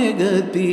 மேகத்தீ